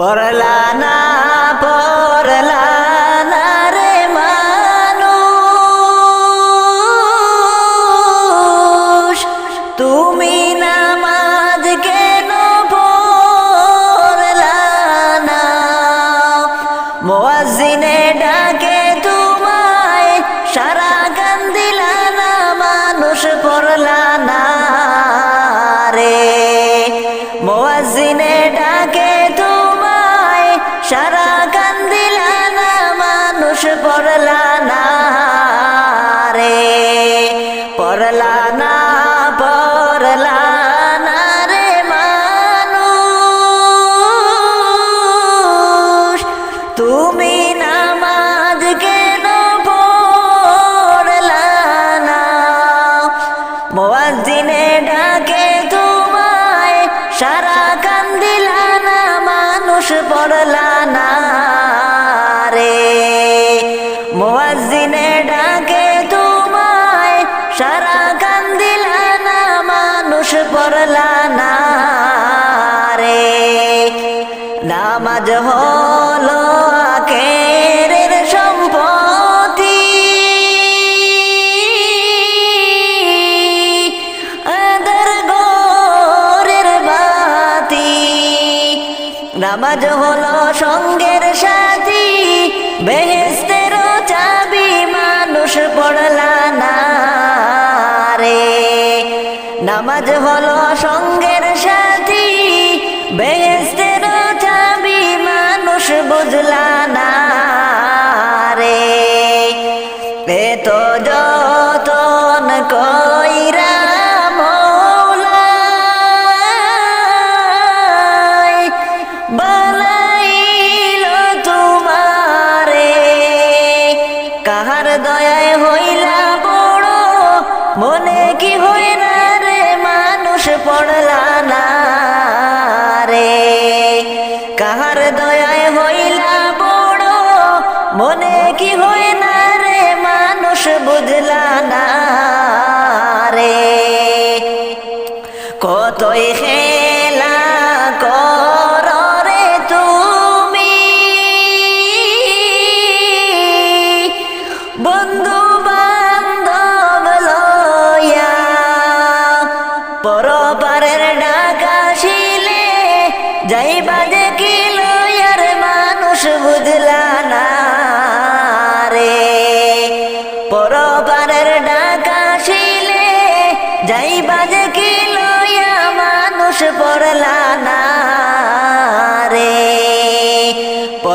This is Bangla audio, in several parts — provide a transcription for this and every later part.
পরলা হলো সঙ্গের সাথী বেহেস্তের চাবি মানুষ পড়লা না রে। নামাজ হলো সঙ্গের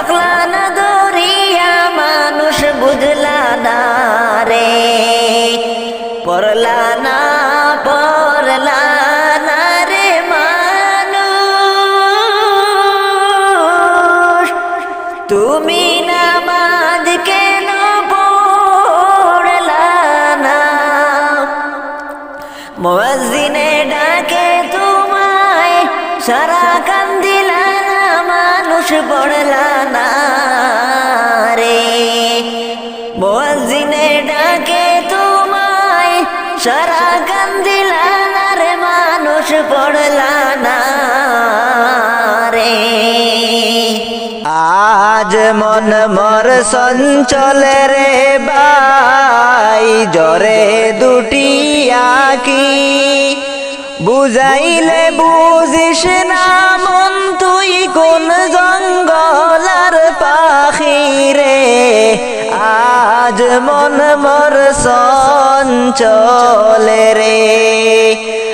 রাখলা না দরিয়া মানুষ বুঝলা না রে। পড়লা না পড়লা না রে মানুষ। তুমি নামাজ কেন পড়লা না? মোয়াজিনে ডাকে তোমায় সারা কান্দিলা না মানুষ পড়লা না রে। মোয়াজিনে ডাকে তোমায়, সারা কান্দিলা না রে, মানুষ পড়লা না রে। আজ মন মর সঞ্চলে রে বাই, জরে দুটি আকি। বুঝাইলে বুঝিস না মন, তুই কোন রে আজ মন মর সঞ্চলে রে।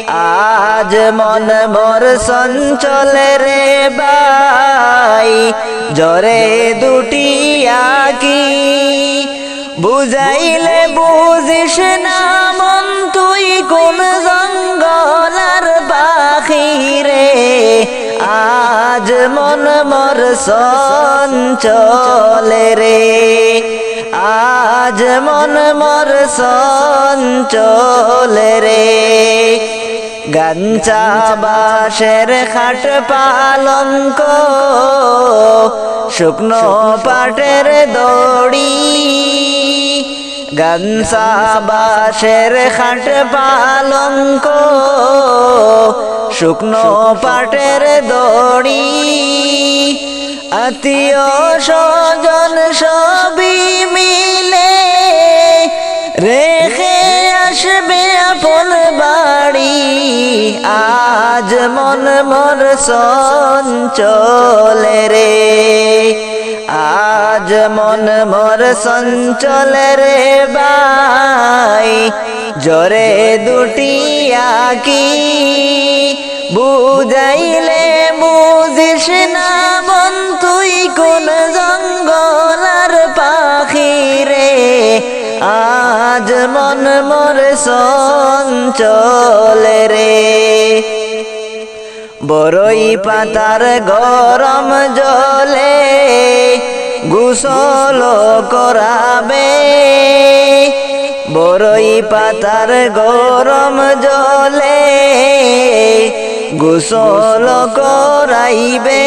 আজ মন মর সঞ্চলে রে বাই জরে দুটি আকি। বুঝাইলে বুঝিস না মন, তুই কোন জঙ্গলার মর সঞ্চলে রে। আজ মন মর সঞ্চলে রে। গাঞ্চা বাসের খাট পালঙ্ক শুকনো পাটের দড়ি। গানসা বাসের খাট পালঙ্ক শুকনো পাটের দড়ি, আত্মীয় স্বজন সবই মিলে রেখে আসবে আপন বাড়ি। আজ মন মর সঞ্চলে রে, আজ মন মর সঞ্চলে রে বাই জরে দুটি আকি বুঝাইলে বুঝিস না মন, তুই কোন জঙ্গলার পাখি রে? আজ মন মোর সঞ্চলে রে। বড়ই পাতার গরম জলে গুসল করাবে। বড়ই পাতার গরম জলে গুসল করাইবে,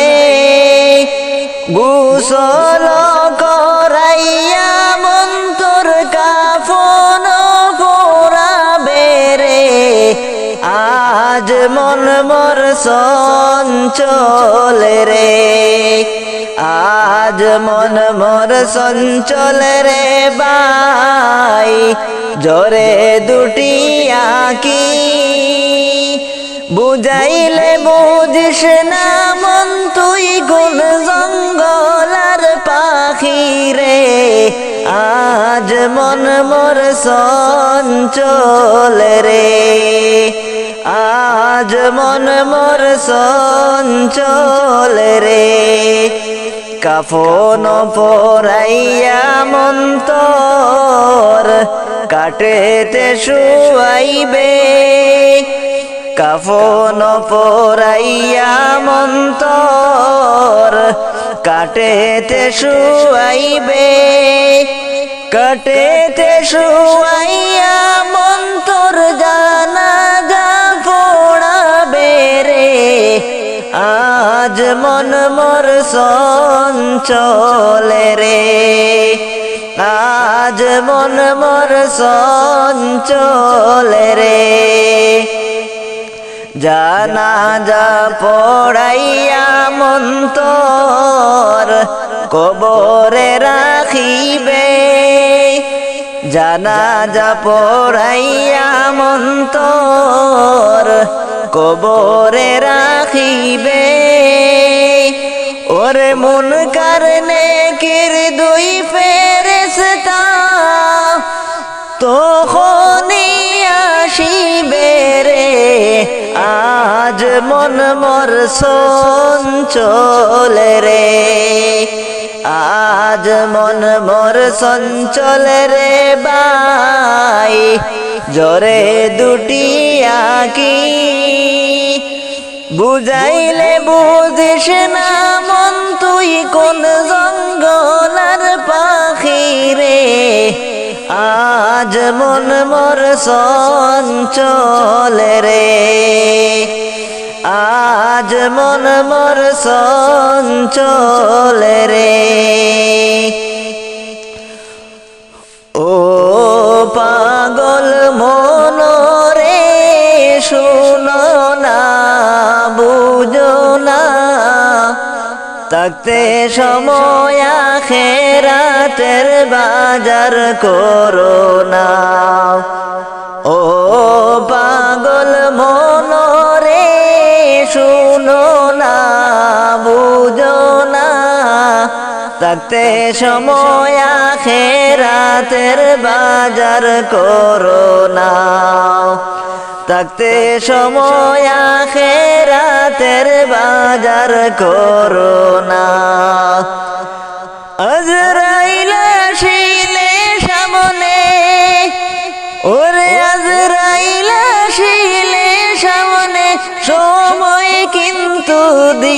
গুসল করাইয়া মন্তর কাফন করাবে রে। আজ মন মর সঞ্চলে রে, আজ মন মর সঞ্চলে রে বাই জরে দুটি আকি বুঝাইলে বুঝিস না মন, তুই গুল জঙ্গলার পাখি রে। আজ মন মোর সঞ্চল রে। আজ মন মোর সঞ্চল রে। কাফন পরাইয়া মন্তর, কাটেতে শুয়াইবে। কাফন পরাইয়া মন্তর, কাটেতে শুয়াইবে, কাটেতে শুয়াইয়া মন্তর জানা যা পড়াবে রে। আজ মন মোর সঞ্চলে রে। আজ মন মোর সঞ্চলে রে। জানা যা পড়াইয়া মন্তর, কবরে রাখিবে। জানা যা পড়াইয়া মন্তর, কবরে রাখিবে। ওরে মন কারণে কির দুই ফেরেস্তা মন মর সঞ্চল রে। আজ মন মর সঞ্চল রে বাই জরে দুটি আকি। বুঝাইলে বুঝিস না মন, তুই কোন জঙ্গলার পাখি রে। আজ মন মোর সঞ্চল রে। আজ মন মোর সঞ্চল রে। ও পাগল মন রে, শুনো না, বুঝো না। থাকতে সময় খেরাতের বাজার করো না। শুনো না, বুঝো না। তাতে সময় আখেরাতের বাজার করো না। থাকতে সময় আখেরাতের বাজার করো না। আজর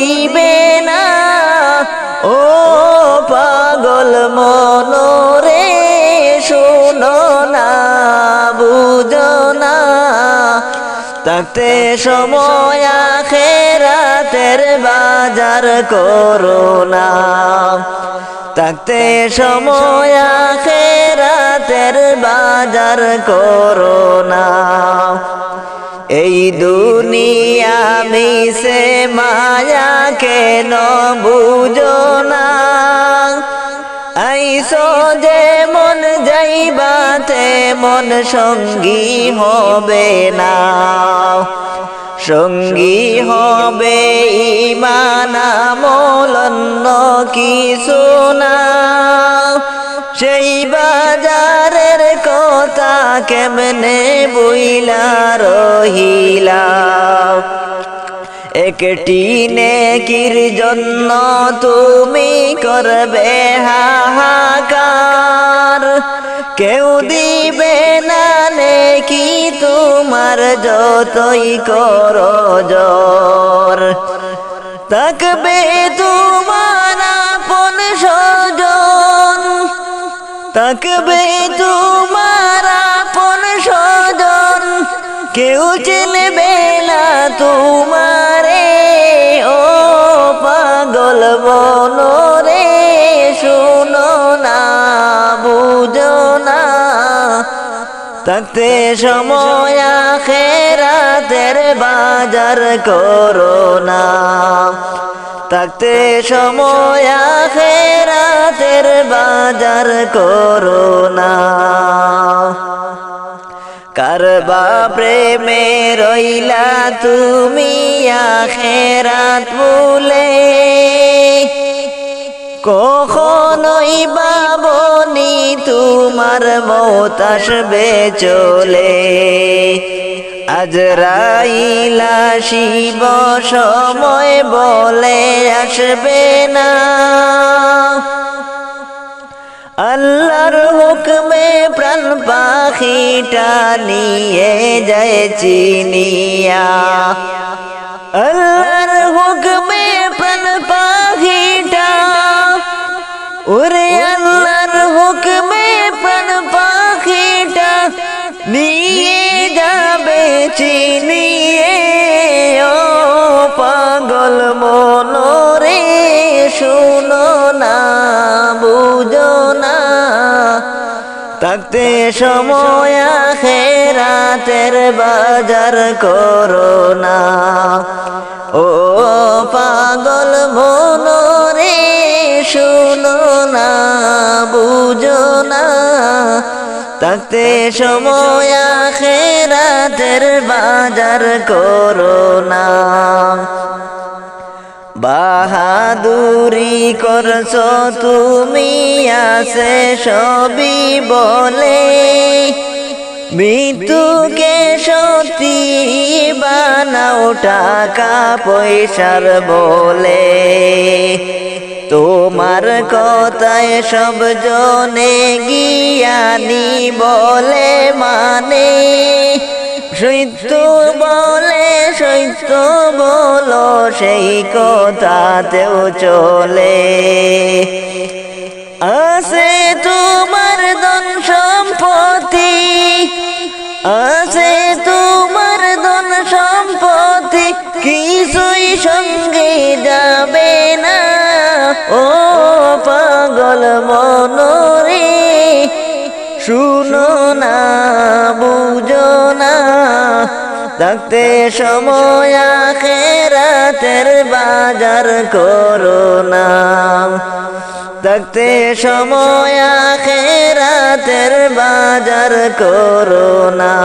দিবে না। ও পাগল মনোরে, শোনো না, বুঝো না। থাকতে সময় আখেরাতের বাজার করো না। থাকতে সময় আখেরাতের বাজার করো না। এই দুনিয়া মিশে মায়া কেন বুঝো না? যে মন যাইবাতে মন সঙ্গী হবে না। সঙ্গী হবে ইমানা মলন্ন কিছু না। সেই বাজারের কথা কেমনে বইলা রহিলা? একটি নেকির জন্য তুমি করবে হাহাকার। কেউ দিবে না নেকি তোমার যতই কর জোর থাকবে তোমার আপন সজন থাকবে তোমার কেউ চিনবে না তোমারে, ও পাগল বন রে শুনো না, বুঝো না থাকতে সময় আখেরাতের বাজার করো না। থাকতে সময় আখেরাতের বাজার করো না। কারবা প্রেমে রইলা তুমি আখেরাত বলে কখনোই বাবনি তোমার মত আসবে চলে। আজরাইলা শিব সময় বলে আসবে না। আল্লাহর হুকমে প্রাণ পাখিটা নিয়ে যায় চিনিয়া। থাকতে সময় আখেরাতের বাজার করো না। ও পাগল মনোরে শুনো না, বুঝো না। থাকতে সময় আখেরাতের বাজার করো না। বাহাদুরি করছ তুমি আছে সবই বলে। মৃত্যুকে সত্যি বানাও টাকা পয়সার বলে। তোমার কথায় সব জনে গিয়ানি বলে মানে। সত্য বলে সত্য বলো, সেই কথাতেও চলে। আছে তোমার ধন সম্পত্তি, আছে তোমার ধন সম্পত্তি, কিছুই সঙ্গে যাবে না। ও পাগল মনরে, শুনো না, বুঝো থাকতে সময় আখেরাতের বাজার করো না। থাকতে সময় আখেরাতের বাজার করো না।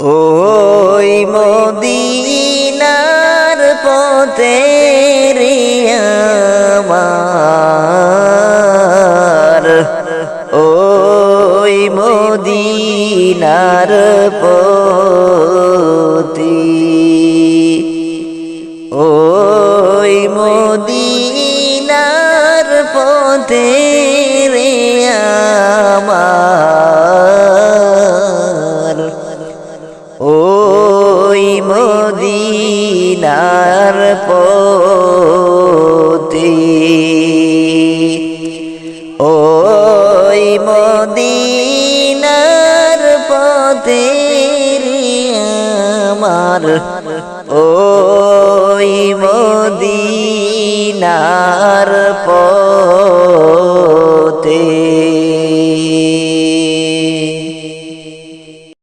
ওই মদিনার পথে পতি ওই মদিনার পথে রে আমার। ওই মদিনার পথে মদিনার পথে